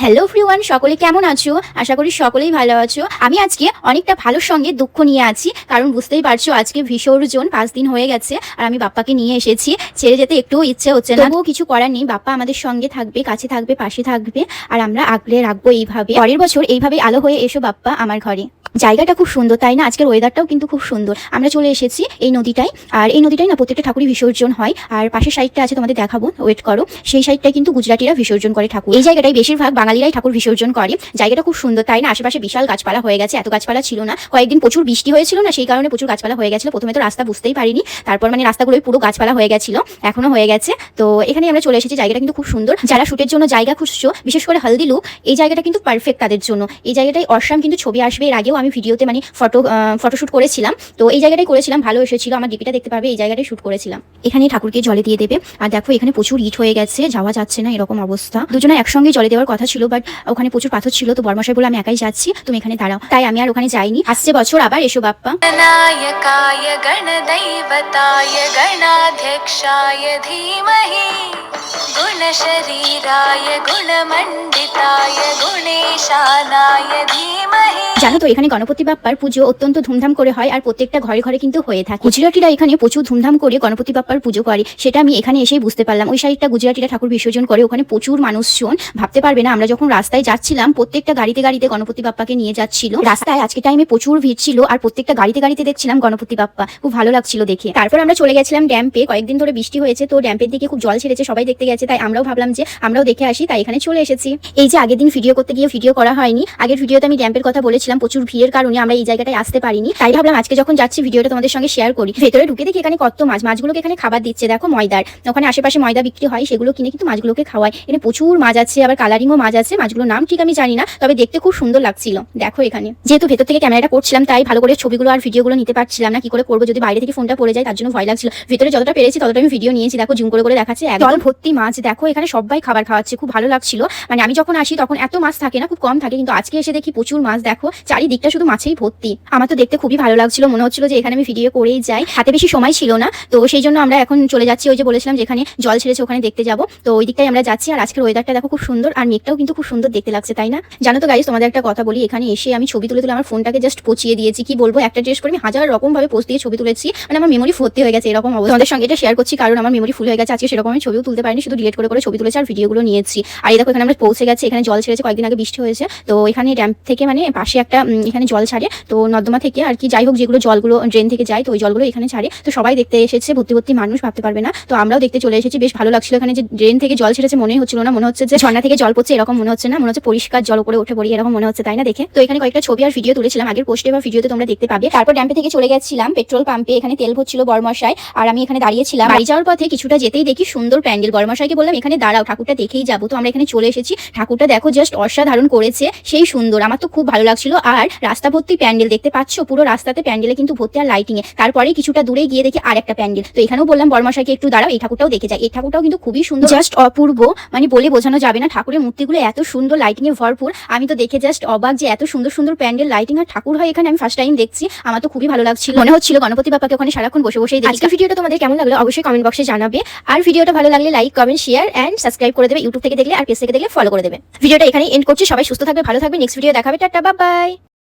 Hello ফ্রিওয়ান সকলে কেমন আছো? আশা করি সকলেই ভালো আছো। আমি আজকে অনেকটা ভালো সঙ্গে দুঃখ নিয়ে আছি, কারণ বুঝতেই পারছ আজকে বিসর্জন পাঁচ দিন হয়ে গেছে, আর আমি বাপ্পাকে নিয়ে এসেছি। ছেড়ে যেতে একটু ইচ্ছে হচ্ছে না। তবুও কিছু করার নেই। বাপ্পা আমাদের সঙ্গে থাকবে, কাছে থাকবে, পাশে থাকবে, আর আমরা আগলে রাখব এইভাবে। পরের বছর এইভাবে আলো হয়ে এসো বাপ্পা আমার ঘরে। জায়গাটা খুব সুন্দর, তাই না? আজকের ওয়েদারটাও কিন্তু খুব সুন্দর। আমরা চলে এসেছি এই নদীটায়। আর এই নদীটাই না প্রত্যেকটা ঠাকুরই বিসর্জন হয়। আর পাশের সাইডটা আছে তোমাদের দেখাবো ওয়েট করো। সেই সাইডটায় কিন্তু গুজরাটিরা বিসর্জন করে ঠাকুর। এই জায়গাটাই বেশিরভাগ বাঙালিরাই ঠাকুর বিসর্জন করে। জায়গাটা খুব সুন্দর, তাই না? আশেপাশে বিশাল গাছপালা হয়ে গেছে, এত গাছপালা ছিল না। কয়েকদিন প্রচুর বৃষ্টি হয়েছিল না, সেই কারণে প্রচুর গাছপালা হয়ে গেছিল। প্রথমে তো রাস্তা বুঝতেই পারিনি। তারপর মানে রাস্তাগুলোই পুরো গাছপালা হয়ে গেছিল, এখনও হয়ে গেছে। তো এখানে আমরা চলে এসেছি, জায়গাটা কিন্তু খুব সুন্দর। যারা শুটের জন্য জায়গা খুঁজছো, বিশেষ করে হলদি লুক এই জায়গাটা কিন্তু পারফেক্ট তাদের জন্য। এই জায়গাটাই অসাম কিন্তু ছবি আসবে, এর আগেও আমি ভিডিওতে মানে ফটো ফটোশ্যুট করেছিলাম। তো এই জায়গাটাই করেছিলাম, ভালো এসেছিল। আমার ডিপিটা দেখতে পাবে এই জায়গাটাই শ্যুট করেছিলাম। এখানে ঠাকুরকে জলে দিয়ে দেবে। আর দেখো, এখানে প্রচুর ইট হয়ে গেছে, যাওয়া যাচ্ছে না এরকম অবস্থা। দুজনে একসঙ্গে জলে দেওয়ার কথা ছিল বাট ওখানে প্রচুর পাথর ছিল। তো বর্মাশাই বলে আমি একাই যাচ্ছি, তুমি এখানে দাঁড়াও। তাই আমি আর ওখানে যাইনি। আসছে বছর, আবার এসো বাপ্পা। গণাধ্যক্ষায় ধীমহি জানো তো, এখানে গণপতি বাপ্পার পুজো অত্যন্ত ধুমধাম করে হয় আর প্রত্যেকটা ঘরে ঘরে কিন্তু হয়ে থাকে। গুজরাটিরা এখানে প্রচুর ধুমধাম করে গণপতি বাপ্পার পুজো করে। সেটা আমি এখানে এসেই বুঝতে পারলাম। ওই সাইডটা গুজরাটিরা ঠাকুর বিসর্জন করে, ওখানে প্রচুর মানুষজন। ভাবতে পারবে না, আমরা যখন রাস্তায় যাচ্ছিলাম, প্রত্যেকটা গাড়িতে গাড়িতে গণপতি বাপ্পাকে নিয়ে যাচ্ছিল। রাস্তায় আজকে টাইমে প্রচুর ভিড় ছিল আর প্রত্যেকটা গাড়িতে গাড়িতে দেখছিলাম গণপতি বাপ্পা। খুব ভালো লাগছিল দেখে। তারপর আমরা চলে গেছিলাম ড্যাম্পে কয়েকদিন ধরে বৃষ্টি হয়েছে, তো ড্যাম্পের দিকে খুব জল ছেড়েছে, সবাই দেখতে গেছে, তাই আমরাও ভাবলাম যে আমরাও দেখে আসি, তাই এখানে চলে এসেছি। এই যে আগের দিন ভিডিও করতে গিয়ে ভিডিও করা হয়নি, আগের ভিডিওতে আমি ড্যাম্পের কথা বলেছিলাম, প্রচুর ভিড়ের কারণে আমরা এই জায়গাটায় আসতে পারিনি, তাই ভাবলাম আজকে যখন যাচ্ছি ভিডিওটা তোমাদের সঙ্গে শেয়ার করি। ভেতরে ঢুকে দেখি এখানে কত মাছ, মাছগুলোকে এখানে খাবার দিচ্ছে, দেখো ময়দার। ওখানে আশেপাশে ময়দা বিক্রি হয়, সেগুলো কিনে কিন্তু মাছগুলোকে খাওয়ায়। এখানে প্রচুর মাছ আছে, আবার কালারিংও মাছ আছে, মাছগুলোর নাম ঠিক আমি জানি না, তবে দেখতে খুব সুন্দর লাগছিল, দেখো এখানে। যেহেতু ভেতর থেকে ক্যামেরাটা করছিলাম, তাই ভালো করে ছবিগুলো আর ভিডিওগুলো নিতে পারছিলাম না, কি করে করব যদি বাইরে থেকে ফোনটা পড়ে যায়, তার জন্য ভয় লাগছিল। ভিতরে যতটা পেরেছি, ততটা আমি ভিডিও নিয়েছি, দেখো জুম করে করে দেখাচ্ছে একদল ভর্তি মাছ, দেখো এখানে সবাই খাবার খাওয়াচ্ছে, খুব ভালো লাগছিল। মানে আমি যখন আসি তখন এত মাছ থাকে না, খুব কম থাকে। কিন্তু আজকে এসে দেখি প্রচুর মাছ, দেখো। চারিদিকটা শুধু মাছেই ভর্তি। আমার তো দেখতে খুবই ভালো লাগছিল। মনে হচ্ছিল যে এখানে আমি ভিডিও করেই যাই। হাতে বেশি সময় ছিল না। তো সেই জন্য আমরা এখন চলে যাচ্ছি। ওই যে বলেছিলাম যেখানে জল ছেড়েছে, ওখানে দেখতে যাব। তো ওই দিকটাই আমরা যাচ্ছি। আর আজকের ওয়েদারটা দেখো খুব সুন্দর। আর মেঘটাও কিন্তু খুব সুন্দর দেখতে লাগছে, তাই না? জানো তো গাইস তোমাদের একটা কথা বলি। এখানে এসে আমি ছবি তুলে তুলে আমার ফোনটাকে জাস্ট পচিয়ে দিয়েছি। কি বলব? একটা ড্রেস করে আমি হাজার রকম ভাবে পোস্ট দিয়ে ছবি তুলেছি। মানে আমার মেমোরি ভর্তি হয়ে গেছে এরকম অবস্থা। তোমাদের সঙ্গে এটা শেয়ার করছি, কারণ আমার মেমোরি ফুল হয়ে গেছে। আজকে সেরকম আমি ছবিও তুলতে পারিনি, শুধু ডিলিট করে করে ছবি তুলেছি আর ভিডিওগুলো নিয়েছি। আর এই দেখো এখানে আমরা পৌঁছে গেছি, এখানে জল ছেড়েছে, কয়েকদিন আগে বৃষ্টি হয়েছে। তো এখানে ড্যাম থেকে মানে পাশে একটা এখানে জল ছাড়ে। তো নর্দমা থেকে আর কি, যাই হোক যেগুলো জলগুলো ড্রেন থেকে যায়, তো ওই জলগুলো এখানে ছাড়ে। তো সবাই দেখতে এসেছে, ভর্তি ভর্তি মানুষ, ভাবতে পারবে না। তো আমরাও দেখতে চলে এসেছি, বেশ ভালো লাগছিল এখানে যে ড্রেন থেকে জল ছেড়েছে মনে হচ্ছিল না, মনে হচ্ছে যে ঝর্ণা থেকে জল পড়ছে এরকম মনে হচ্ছে না, মনে হচ্ছে পরিষ্কার জল করে উঠে পড়ি এরকম মনে হচ্ছে, তাই না দেখে? তো এখানে কয়েকটা ছবি আর ভিডিও তুলেছিলাম, আগের পোস্টে বা ভিডিওতে তোমরা দেখতে পাবে। তারপর ড্যাম্পে থেকে চলে গেছিলাম পেট্রোল পাম্পে এখানে তেল ভরছিল বর্মশাই। আর আমি এখানে দাঁড়িয়েছিলাম। বাড়ি যাওয়ার পথে কিছুটা যেতেই দেখি সুন্দর প্যান্ডেল। বর্মশাইকে বললাম, এখানে দাঁড়াও, ঠাকুরটা দেখেই যাব। তো আমরা এখানে চলে এসেছি। ঠাকুরটা দেখো জাস্ট অসাধারণ করেছে, সেই সুন্দর। আমার তো খুব ভালো লাগছিল। আর রাস্তা ভর্তি প্যান্ডেল দেখতে পাচ্ছ? পুরো রাস্তাতে প্যান্ডেলে কিন্তু ভর্তি আর লাইটিং এ। তারপরে কিছুটা দূরে গিয়ে দেখি আর একটা প্যান্ডেল। তো এখানেও বললাম, বর্মশাইকে একটু দাঁড়াও, এই ঠাকুরটাও দেখে যায় এই ঠাকুরটাও কিন্তু খুবই সুন্দর। জাস্ট অপূর্ব মানে বলে বোঝানো যাবে না। ঠাকুরের মূর্তিগুলো এত সুন্দর লাইটিং এ ভরপুর। আমি তো দেখে জাস্ট অবাক যে এত সুন্দর সুন্দর প্যান্ডেল লাইটিং আর ঠাকুর হয় এখানে। আমি ফার্স্ট টাইম দেখছি। আমার তো খুবই ভালো লাগছিল। মনে হচ্ছিল গণপতি বাপ্পাকে ওখানে সারাক্ষণ বসে বসে দেখি। ভিডিওটা তোমাদের কেমন লাগল অবশ্যই কমেন্ট বক্সে জানাবে। আর ভিডিওটা ভালো লাগলে like comment share and subscribe করে দেবে ইউটিউব থেকে দেখলে আর পেজ থেকে দেখলে ফলো করে দেবে। ভিডিওটা এখানে এন্ড করছি, সবাই সুস্থ থাকবে, ভালো থাকবে নেক্সট ভিডিও দেখাবে, টাটা বাই